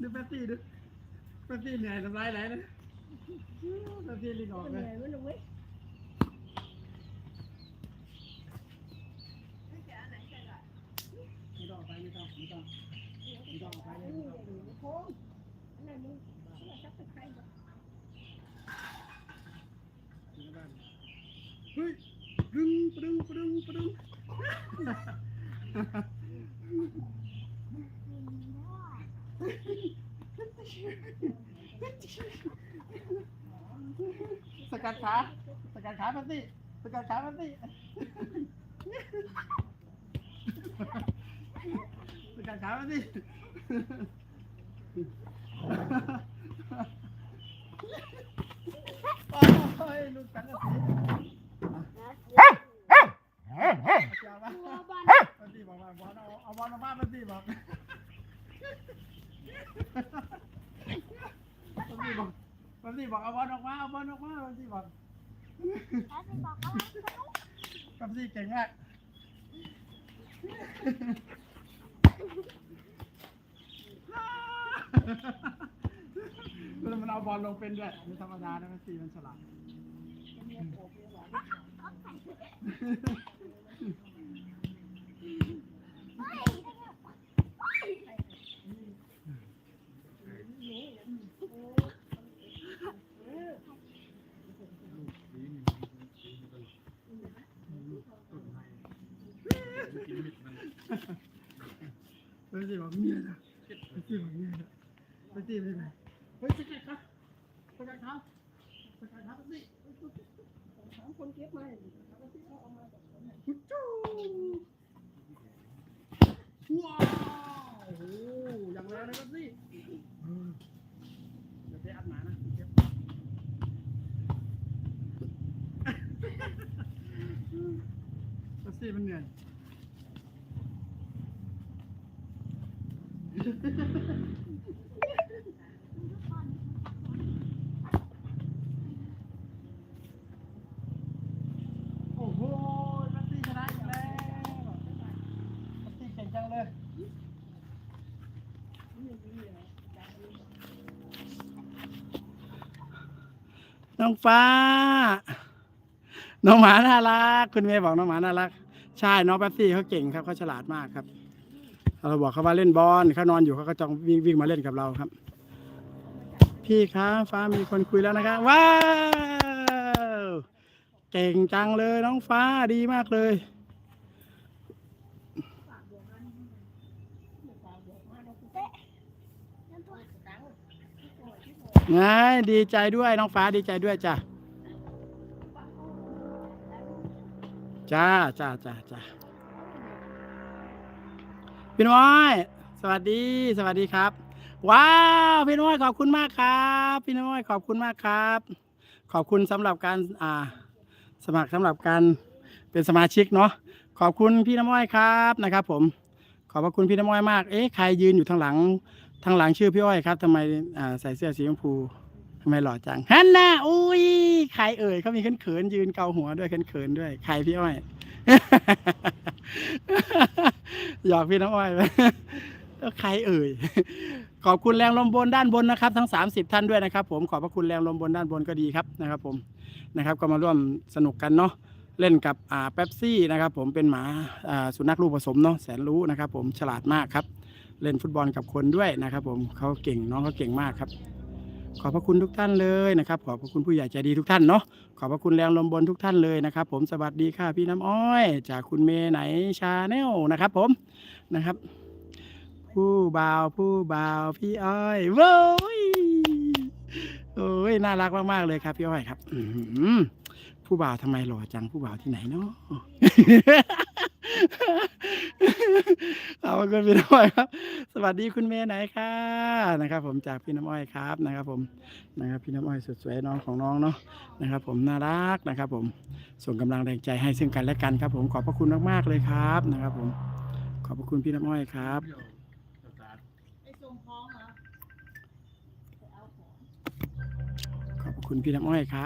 ดูแป๊บซี่ดูแป๊บซี่เหนื่อยทำไรไหลนะแป๊บซี่ลิงออกเหเลนื่ยอยมั้ยลูกเว้ยไม่ต้องออกไปไม่ต้องไม่ต้องไม่ต้องออกไปเลยนี่อยู่ในโค้งอันนั้นมึงเอาซับตะไคร้บ่เฮ้ยปรึงปรึงปรึงปรึง สกัดขาสกัดขาแป๊บซี่สกัดขาแป๊บซี่สกัดขาแป๊บซี่โอ้ยลูกกันแล้วสิเอามาตัวบ้านมันตีบอกว่าบอลเอาเอาบอลมาบ้านมันตีบอก มันตีบอกีบอกเอาบอลออกมาเอาบอลออกมามันตีบอกกับตีเก่งมากแล้วมันเอาบอลลงเป็นด้วยไม่ธรรมดานะมันตีมันฉลาด ไม่ใช่บอกเมียนะไม่ใช่บอกเมียนะไม่ใช่ไม่ใช่เฮ้ยสกัดครับสกัดครับสกัดครับสิสามคนเก็บมาจุ๊จูว้าวโอ้โหอย่างแรงเลยครับสิเดี๋ยวไปอัดหมานะเก็บสิมันเหนื่อย โอ้โหบัตตี้ชนะอีกแล้วบัตตี้เก่งจังเลย น้องฟ้า น้องหมาน่ารัก คุณเมย์บอกน้องหมาน่ารัก ใช่ น้องแป๊บซี่เขาเก่งครับเขาฉลาดมากครับ เราบอกเขาว่าเล่นบอลเขานอนอยู่เขาก็จ้องวิ่งวิ่งมาเล่นกับเราครับ พี่ครับฟ้ามีคนคุยแล้วนะครับว้าวเก่งจังเลยน้องฟ้าดีมากเลยไงดีใจด้วยน้องฟ้าดีใจด้วยจ้ะจ้าจ้าจ้าจ้า พี่น้อยสวัสดี สวัสดีครับ ว้าวพี่น้อยขอบคุณมากครับ พี่น้อยขอบคุณมากครับ ขอบคุณสำหรับการอ่า สมัครสำหรับการเป็นสมาชิกเนาะขอบคุณพี่น้ำอ้อยครับนะครับ ผม ขอบพระคุณพี่น้ำอ้อยมาก เอ๊ะใครยืนอยู่ทางหลังทางหลังชื่อพี่อ้อยครับทำไมอ่าใส่เสื้อสีชมพูทำไมหล่อจังฮันน่าอุ้ยใครเอ่ยเขามีเขินๆยืนเกาหัวด้วยเขินๆด้วย ใครพี่อ้อย หยอกพี่น้ำอ้อยไปแล้วใครเอ่ย ขอบคุณแรงลมบนด้านบนนะครับ ทั้ง 30 ท่านด้วยนะครับ ผมขอบพระคุณแรงลมบนด้านบนก็ดีครับนะครับ ผมนะครับ ก็มาร่วมสนุกกันเนาะเล่นกับอ่าเป๊ปซี่นะครับ ผมเป็นหมาอ่าสุนัขลูกผสมเนาะแสนรู้นะครับ ผมฉลาดมากครับ เล่นฟุตบอลกับคนด้วยนะครับ ผมเขาเก่งน้องเขาเก่งมากครับ ขอบพระคุณทุกท่านเลยนะครับ ขอบพระคุณผู้ใหญ่ใจดีทุกท่านเนาะขอบพระคุณแรงลมบนทุกท่านเลยนะครับ ผมสวัสดีค่ะพี่น้ำอ้อย จากคุณเมย์ไหนชาแนลนะครับ ผมนะครับ ผู้บ่าวผู้บ่าวพี่อ้อยเว้ยโอ้ยน่ารักมากๆเลยครับพี่อ้อยครับผู้บ่าวทำไมหล่อจังผู้บ่าวที่ไหนเนาะ ขอบคุณพี่น้ำอ้อยครับ สวัสดีคุณเมย์ไหนค่ะนะครับ ผมจากพี่น้ำอ้อยครับนะครับ ผมนะครับ พี่น้ำอ้อยสุดสวยน้องของน้องเนาะนะครับ ผมน่ารักนะครับ ผมส่งกำลังแรงใจให้ซึ่งกันและกันครับ ผมขอบพระคุณมากๆเลยครับนะครับ ผมขอบพระคุณพี่น้ำอ้อยครับของเหรอขอบพระคุณพี่น้ำอ้อยครับ